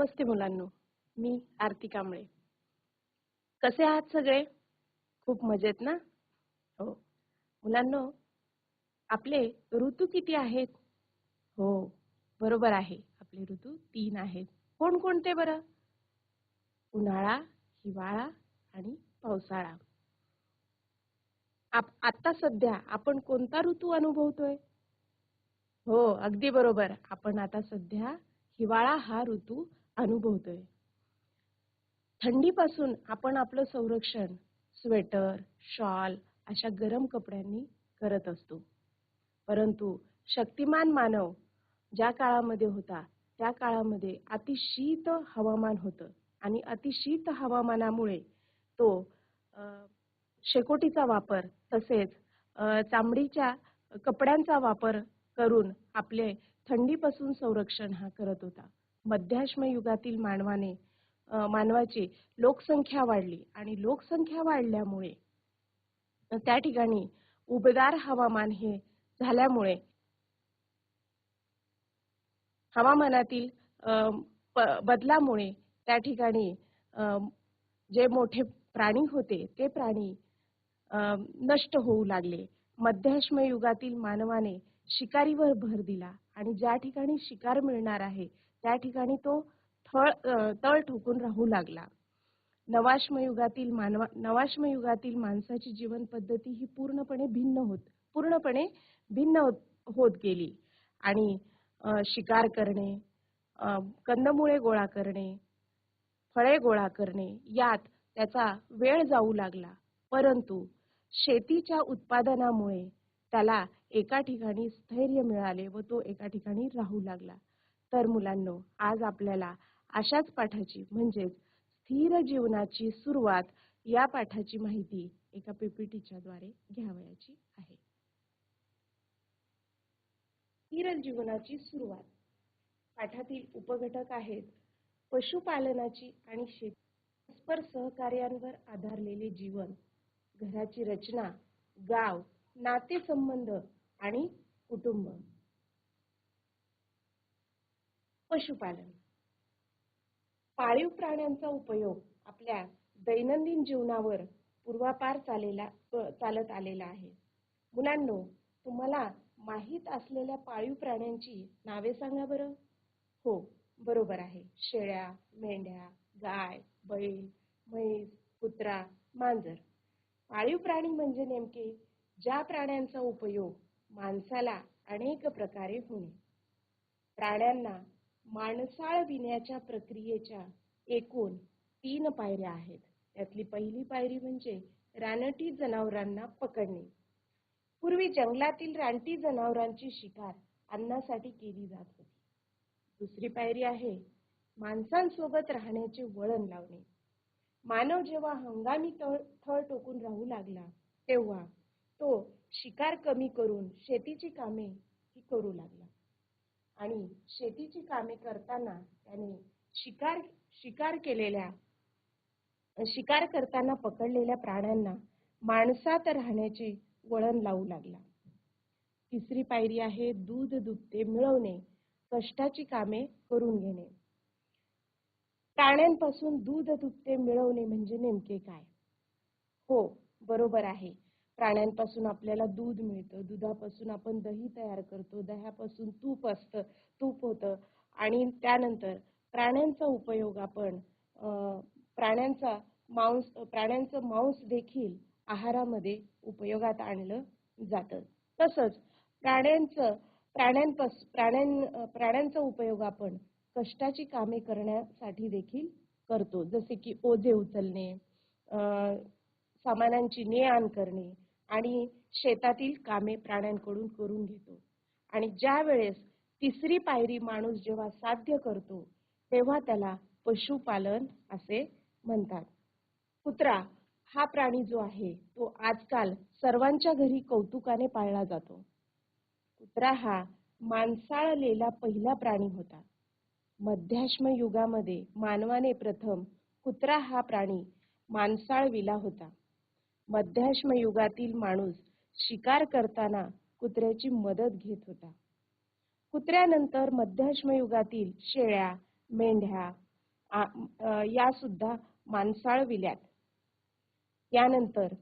नमस्ते मुलांनो मी आरती कांबळे. कसे आहात सगळे? खूप मजेत ना? हो. मुलांनो आपले ऋतू किती आहेत? हो बरोबर आहे. आपले ऋतू तीन आहेत. कोण कोणते बरं? उन्हाळा हिवाळा आणि पावसाळा. आप आता सध्या आपण कोणता ऋतू अनुभवतोय? हो अगदी बरोबर. आपण आता सध्या हिवाळा हा ऋतू अनुभवतोय. थंडीपासून आपण आपलं संरक्षण स्वेटर शॉल अशा गरम कपड्यांनी करत असतो. परंतु शक्तिमान मानव ज्या काळामध्ये होता त्या काळामध्ये अतिशीत हवामान होतं आणि अतिशीत हवामानामुळे तो शेकोटीचा वापर तसेच चामडीच्या कपड्यांचा वापर करून आपले थंडीपासून संरक्षण हा करत होता. मध्याश्म युगातील मानवाने मानवाची लोकसंख्या वाढली आणि लोकसंख्या वाढल्यामुळे त्या ठिकाणी उबदार हवामान हे झाल्यामुळे हवामानातील बदलामुळे त्या ठिकाणी जे मोठे प्राणी होते ते प्राणी नष्ट होऊ लागले. मध्याश्म युगातील मानवाने शिकारीवर भर दिला आणि ज्या ठिकाणी शिकार मिळणार आहे त्या ठिकाणी तो थळ तळ ठोकून राहू लागला. नवाश्म युगातील मानवा नवाश्म युगातील माणसाची जीवन पद्धती ही पूर्णपणे भिन्न होत पूर्णपणे भिन्न होत गेली. आणि शिकार करणे कंदमुळे गोळा करणे फळे गोळा करणे यात त्याचा वेळ जाऊ लागला. परंतु शेतीच्या उत्पादनामुळे त्याला एका ठिकाणी स्थैर्य मिळाले व तो एका ठिकाणी राहू लागला. तर मुलांनो आज आपल्याला अशाच पाठाची म्हणजेच स्थिर जीवनाची सुरुवात या पाठाची माहिती एका पीपीटीच्या द्वारे घ्यावयाची आहे. स्थिर जीवनाची सुरुवात. पाठातील उपघटक आहेत पशुपालनाची आणि शेती. परस्पर सहकार्यांवर आधारलेले जीवन घराची रचना गाव नातेसंबंध आणि कुटुंब. पशुपालन. पाळीव प्राण्यांचा उपयोग आपल्या दैनंदिन जीवनावर पूर्वापार चालेला चालत आलेला आहे. मुलांनो तुम्हाला माहीत असलेल्या पाळीव प्राण्यांची नावे सांगा बरं. हो बरोबर आहे. शेळ्या मेंढ्या गाय बैल म्हैस कुत्रा मांजर. पाळीव प्राणी म्हणजे नेमके ज्या प्राण्यांचा उपयोग माणसाला अनेक प्रकारे होणे. प्राण्यांना माणसाळविण्याच्या प्रक्रियेच्या एकूण तीन पायऱ्या आहेत. त्यातली पहिली पायरी म्हणजे रानटी जनावरांना पकडणे. पूर्वी जंगलातील रानटी जनावरांची शिकार अन्नासाठी केली जात होती. दुसरी पायरी आहे माणसांसोबत राहण्याचे वळण लावणे. मानव जेव्हा हंगामी थळ टोकून राहू लागला तेव्हा तो शिकार कमी करून शेतीची कामे ही करू लागला. आणि शेतीची कामे करताना त्याने शिकार शिकार केलेल्या शिकार करताना पकडलेल्या प्राण्यांना माणसात राहण्याचे वळण लावू लागला. तिसरी पायरी आहे दूध दुभते मिळवणे कष्टाची कामे करून घेणे. प्राण्यांपासून दूध दुभते मिळवणे म्हणजे नेमके काय? हो बरोबर आहे. प्राण्यांपासून आपल्याला दूध मिळतं. दुधापासून आपण दही तयार करतो. दह्यापासून तूप असतं. तूप होतं. आणि त्यानंतर प्राण्यांचा उपयोग आपण प्राण्यांचा मांस प्राण्यांचं मांस देखील आहारामध्ये उपयोगात आणलं जातं. तसंच प्राण्यांचं प्राण्यांपासून प्राण्यां प्राण्यांचा उपयोग आपण कष्टाची कामे करण्यासाठी देखील करतो. जसे की ओझे उचलणे सामानांची ने आण करणे आणि शेतातील कामे प्राण्यांकडून करून घेतो. आणि ज्या वेळेस तिसरी पायरी माणूस जेव्हा साध्य करतो तेव्हा त्याला पशुपालन असे म्हणतात. कुत्रा हा प्राणी जो आहे तो आजकाल सर्वांच्या घरी कौतुकाने पाळला जातो. कुत्रा हा माणसाळलेला पहिला प्राणी होता. मध्याश्म युगामध्ये मानवाने प्रथम कुत्रा हा प्राणी माणसाळविला होता. मध्याश्म युगातील माणूस शिकार करताना कुत्र्याची मदत घेत होता. कुत्र्यानंतर मध्याश्म युगातील शेळ्या मेंढ्या या सुद्धा माणसाळ विल्यात यानंतर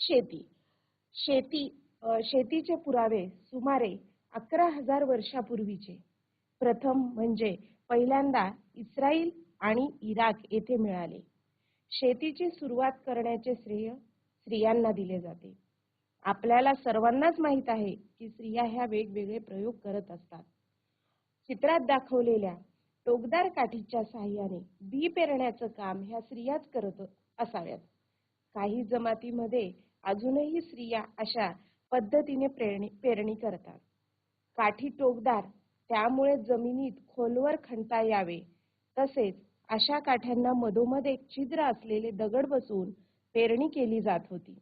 शेती. शेती शेतीचे पुरावे सुमारे अकरा हजार वर्षापूर्वीचे. प्रथम म्हणजे पहिल्यांदा इस्राईल आणि इराक येथे मिळाले. शेतीची सुरुवात करण्याचे श्रेय स्त्रियांना दिले जाते. आपल्याला सर्वांनाच माहीत आहे की स्त्रिया ह्या वेगवेगळे प्रयोग करत असतात. चित्रात दाखवलेल्या टोकदार काठीच्या साह्याने बी पेरण्याचं काम ह्या स्त्रियाच करत असाव्यात. काही जमातीमध्ये अजूनही स्त्रिया अशा पद्धतीने पेरणी पेरणी करतात. काठी टोकदार त्यामुळे जमिनीत खोलवर खणता यावे. तसेच अशा काठ्यांना मधोमध एक छिद्र असलेले दगड बसवून पेरणी केली जात होती.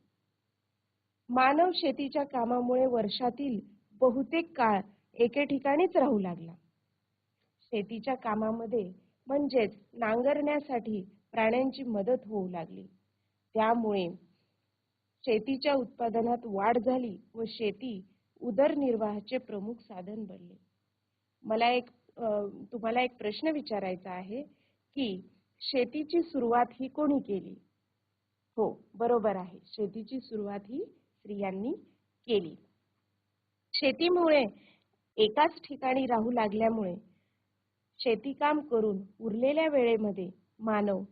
मानव शेतीच्या कामामुळे वर्षातील बहुतेक काळ एके ठिकाणीच राहू लागला. शेतीच्या कामामध्ये म्हणजेच नांगरण्यासाठी प्राण्यांची मदत होऊ लागली. त्यामुळे शेतीच्या उत्पादनात वाढ झाली व शेती उदरनिर्वाहाचे प्रमुख साधन बनले. मला एक तुम्हाला एक प्रश्न विचारायचा आहे. की शेतीची सुरुवात ही कोणी केली? हो बरोबर आहे. शेतीची सुरुवात ही स्त्रियांनी केली. शेतीमुळे एकाच ठिकाणी राहू लागल्यामुळे शेतीकाम करून उरलेल्या वेळेमध्ये मानव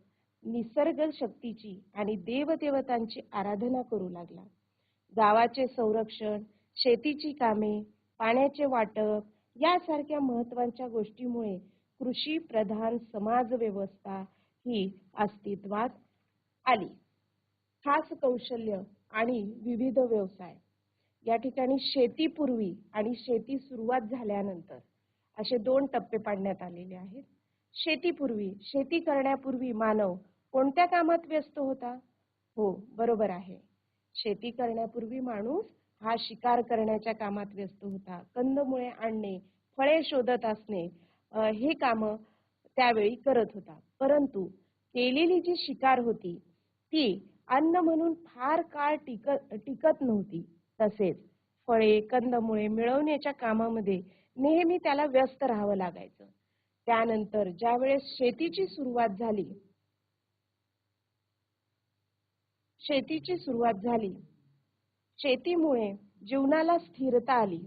निसर्ग शक्तीची आणि देवदेवतांची आराधना करू लागला. गावाचे संरक्षण शेतीची कामे पाण्याचे वाटप यासारख्या महत्त्वाच्या गोष्टीमुळे कृषी प्रधान समाज व्यवस्था ही अस्तित्वात आली. खास कौशल्य आणि विविध व्यवसाय. या ठिकाणी शेतीपूर्वी आणि शेती सुरुवात झाल्यानंतर असे दोन टप्पे पाडण्यात आलेले आहेत. शेतीपूर्वी शेती करण्यापूर्वी मानव कोणत्या कामात व्यस्त होता? हो बरोबर आहे. शेती करण्यापूर्वी माणूस हा शिकार करण्याच्या कामात व्यस्त होता. कंदमुळे आणणे फळे शोधत असणे हे काम त्यावेळी करत होता. परंतु केलेली जी शिकार होती ती अन्न म्हणून फार काळ टिकत टिकत नव्हती. तसेच फळे कंदमुळे मिळवण्याच्या कामामध्ये नेहमी त्याला व्यस्त राहावं लागायचं. त्यानंतर ज्या वेळेस शेतीची सुरुवात झाली शेतीची सुरुवात झाली शेतीमुळे जीवनाला स्थिरता आली.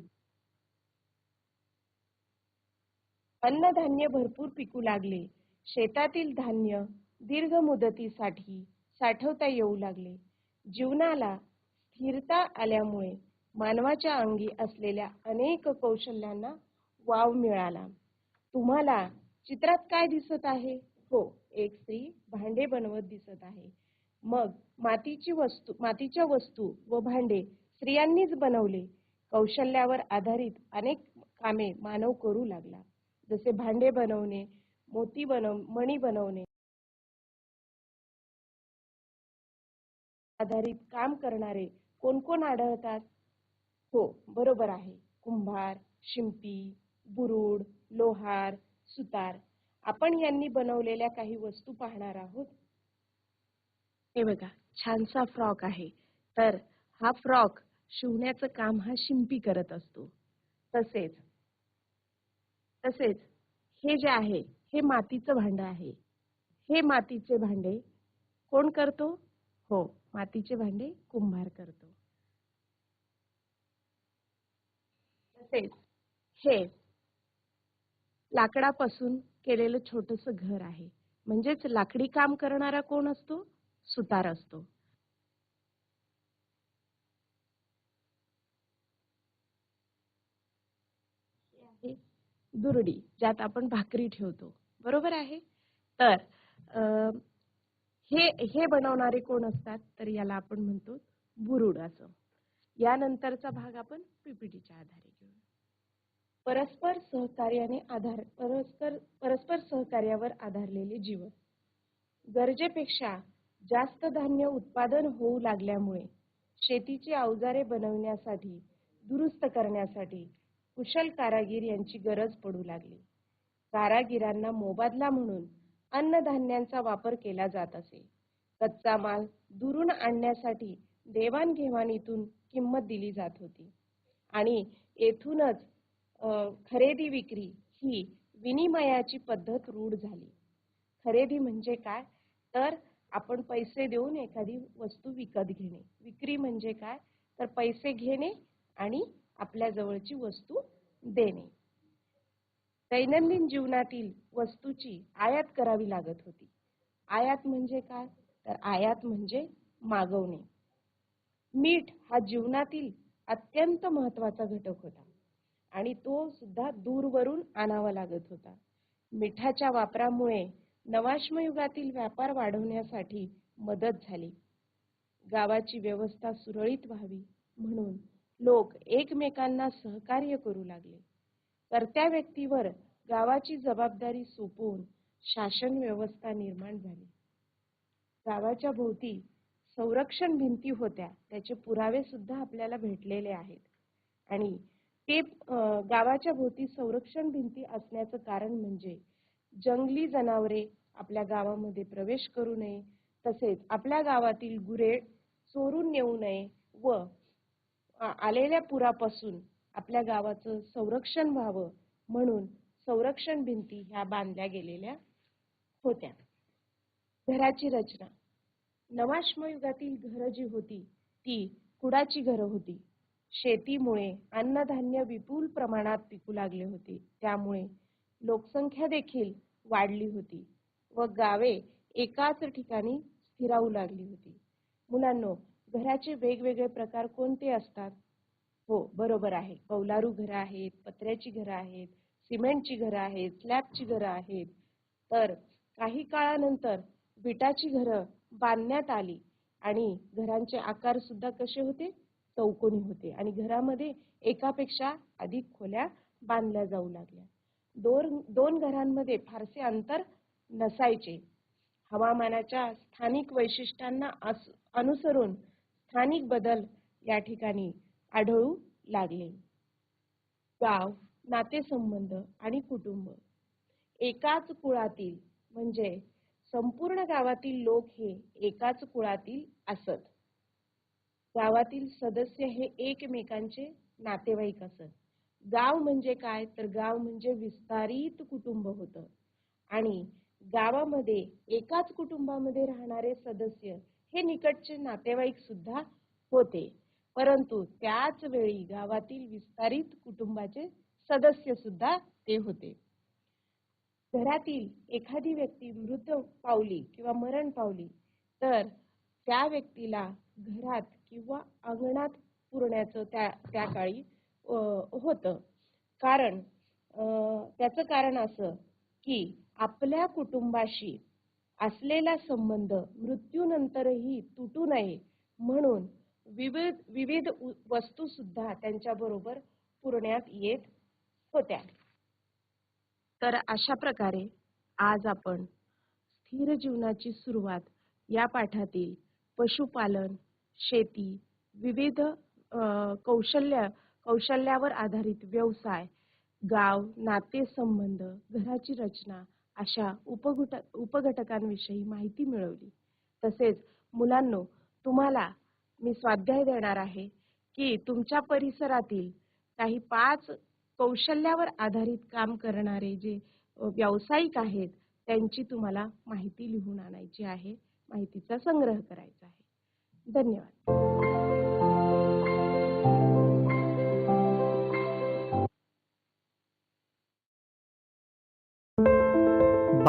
अन्नधान्य भरपूर पिकू लागले. शेतातील धान्य दीर्घ मुदतीसाठी साठवता येऊ लागले. जीवनाला स्थिरता आल्यामुळे मानवाच्या अंगी असलेल्या अनेक कौशल्यांना वाव मिळाला. तुम्हाला चित्रात काय दिसत आहे? हो एक स्त्री भांडे बनवत दिसत आहे. मग मातीची वस्तू मातीच्या वस्तू व भांडे स्त्रियांनीच बनवले. कौशल्यावर आधारित अनेक कामे मानव करू लागला. जसे भांडे बनवणे मोती बनव मणी बनवणे. आधारित काम करणारे कोण कोण आढळतात? हो बरोबर आहे. कुंभार शिंपी बुरुड लोहार सुतार. आपण यांनी बनवलेल्या काही वस्तू पाहणार आहोत. हे बघा छानसा फ्रॉक आहे. तर हा फ्रॉक शिवण्याचं काम हा शिंपी करत असतो. तसेच तसेच हे जे आहे हे मातीचं भांड आहे. हे मातीचे भांडे कोण करतो? हो मातीचे भांडे कुंभार करतो. तसेच हे लाकडापासून केलेलं छोटस घर आहे. म्हणजेच लाकडी काम करणारा कोण असतो? सुतार असतो. दुरडी ज्यात आपण भाकरी ठेवतो. बरोबर आहे? तर हे हे बनवणारे कोण असतात? तर याला आपण म्हणतो बुरुड असं. यानंतरचा भाग आपण पीपीटीच्या आधारे घेऊ. परस्पर सहकार्याने आधार परस्पर परस्पर सहकार्यावर आधारलेले जीवन. गरजेपेक्षा जास्त धान्य उत्पादन होऊ लागल्यामुळे शेतीची अवजारे बनवण्यासाठी दुरुस्त करण्यासाठी कुशल कारागीर यांची गरज पडू लागली. कारागिरांना मोबदला म्हणून अन्नधान्यांचा वापर केला जात असे. कच्चा माल दुरून आणण्यासाठी देवाणघेवाणीतून किंमत दिली जात होती. आणि येथूनच खरेदी विक्री ही विनिमयाची पद्धत रूढ झाली. खरेदी म्हणजे काय? तर आपण पैसे देऊन एखादी वस्तू विकत घेणे. विक्री म्हणजे काय? तर पैसे घेणे आणि आपल्या जवळची वस्तू देणे. दैनंदिन जीवनातील वस्तूची आयात करावी लागत होती. आयात म्हणजे काय? तर आयात म्हणजे मागवणे. मीठ हा जीवनातील अत्यंत महत्त्वाचा घटक होता आणि तो सुद्धा दूरवरून आणावा लागत होता. मिठाच्या वापरामुळे नवाश्म युगातील व्यापार वाढवण्यासाठी मदत झाली. गावाची व्यवस्था सुरळीत व्हावी म्हणून लोक एकमेकांना सहकार्य करू लागले. कर्त्या व्यक्तीवर गावाची जबाबदारी सोपवून शासन व्यवस्था निर्माण झाली. गावाच्या भोवती संरक्षण भिंती होत्या त्याचे पुरावे सुद्धा आपल्याला भेटलेले आहेत. आणि ते गावाच्या भोवती संरक्षण भिंती असण्याचं कारण म्हणजे जंगली जनावरे आपल्या गावामध्ये प्रवेश करू नये तसेच आपल्या गावातील गुरे चोरून नेऊ नये व आलेल्या पुरापासून आपल्या गावाचं संरक्षण व्हावं म्हणून संरक्षण भिंती ह्या बांधल्या गेलेल्या होत्या. घराची रचना. नवाश्म युगातील घरं जी होती ती कुडाची घरं होती. शेतीमुळे अन्नधान्य विपुल प्रमाणात पिकू लागले होते. त्यामुळे लोकसंख्या देखील वाढली होती व गावे एकाच ठिकाणी स्थिरावू लागली होती. मुलांनो घराचे वेगवेगळे प्रकार कोणते असतात? हो बरोबर आहे. कौलारू घरं आहेत पत्र्याची घरं आहेत सिमेंटची घरं आहेत स्लॅबची घरं आहेत. तर काही काळानंतर विटाची घरं बांधण्यात आली आणि घरांचे आकार सुद्धा कसे होते? चौकोनी होते आणि घरामध्ये एकापेक्षा अधिक खोल्या बांधल्या जाऊ लागल्या. दोन दोन घरांमध्ये फारसे अंतर नसायचे. हवामानाच्या स्थानिक वैशिष्ट्यांना अस- अनुसरून स्थानिक बदल या ठिकाणी आढळू लागले. गाव नातेसंबंध आणि कुटुंब. एकाच कुळातील म्हणजे संपूर्ण गावातील लोक हे एकाच कुळातील असत. गावातील सदस्य हे एकमेकांचे नातेवाईक असत. गाव म्हणजे काय? तर गाव म्हणजे विस्तारित कुटुंब होतं. आणि गावामध्ये एकाच कुटुंबामध्ये राहणारे सदस्य हे निकटचे नातेवाईक सुद्धा होते. परंतु त्याच वेळी गावातील विस्तारित कुटुंबाचे सदस्य सुद्धा ते होते. घरातील एखादी व्यक्ती मृत पावली किंवा मरण पावली तर त्या व्यक्तीला घरात किंवा अंगणात पुरण्याचं त्या त्या काळी होतं. कारण त्याचं कारण असं की आपल्या कुटुंबाशी असलेला संबंध मृत्यूनंतरही तुटू नये म्हणून विविध विविध वस्तू सुद्धा त्यांच्याबरोबर पुरण्यात येत होत्या. तर अशा प्रकारे आज आपण स्थिर जीवनाची सुरुवात या पाठातील पशुपालन शेती विविध कौशल्य कौशल्यावर आधारित व्यवसाय गाव नातेसंबंध घराची रचना अशा उपघट उपघटकांविषयी माहिती मिळवली. तसेच मुलांनो तुम्हाला मी स्वाध्याय देणार आहे की तुमच्या परिसरातील काही पाच कौशल्यावर आधारित काम करणारे जे व्यावसायिक आहेत त्यांची तुम्हाला माहिती लिहून आणायची आहे. माहितीचा संग्रह करायचा आहे. धन्यवाद.